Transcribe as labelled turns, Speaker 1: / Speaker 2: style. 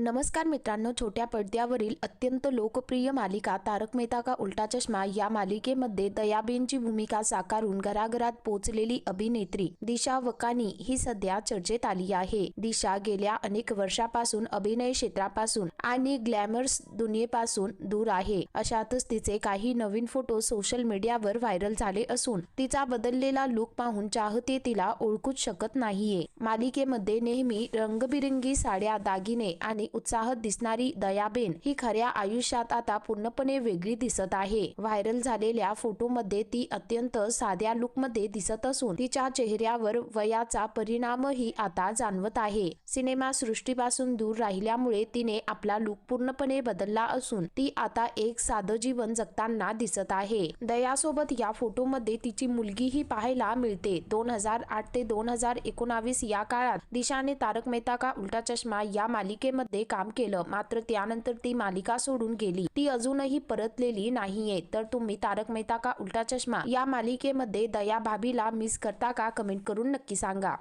Speaker 1: नमस्कार मित्रांनो छोट्या पडद्यावरील अत्यंत लोकप्रिय मालिका तारक मेहता का उलटा चष्मा या मालिकेमध्ये दयाबेनची भूमिका साकारून घराघरात पोहोचलेली अभिनेत्री दिशा वकानी ही सध्या चर्चेत आली आहे. दिशा गेल्या अनेक वर्षापासून अभिनय क्षेत्रापासून आणि ग्लॅमर्स दुनियेपासून दूर आहे. अशातच तिचे काही नवीन फोटो सोशल मीडियावर व्हायरल झाले असून तिचा बदललेला लुक पाहून चाहते तिला ओळखूच शकत नाहीये. मालिकेमध्ये नेहमी रंगबिरंगी साड्या दागिने आणि उत्साहात दिसणारी दयाबेन ही खऱ्या आयुष्यात आता पूर्णपणे वेगळी दिसत आहे. व्हायरल झालेल्या फोटोमध्ये ती अत्यंत साध्या लुकमध्ये दिसत असून तिच्या चेहऱ्यावर वयाचा परिणामही आता जाणवत आहे. सिनेमा सृष्टीपासून दूर राहिल्यामुळे तिने आपला लुक पूर्णपणे बदलला असून ती आता एक साधं जीवन जगताना दिसत आहे. दयासोबत या फोटोमध्ये तिची मुलगीही पाहायला मिळते. दोन हजार आठ ते दोन हजार एकोणावीस या काळात दिशाने तारक मेहता का उलटा चष्मा या मालिकेमध्ये काम केलं. मात्र त्यानंतर ती मालिका सोडून गेली. ती अजूनही परतलेली नाहीये. तर तुम्ही तारक मेहता का उलटा चष्मा? या मालिकेमध्ये दया भाभीला मिस करता का? कमेंट करून नक्की सांगा.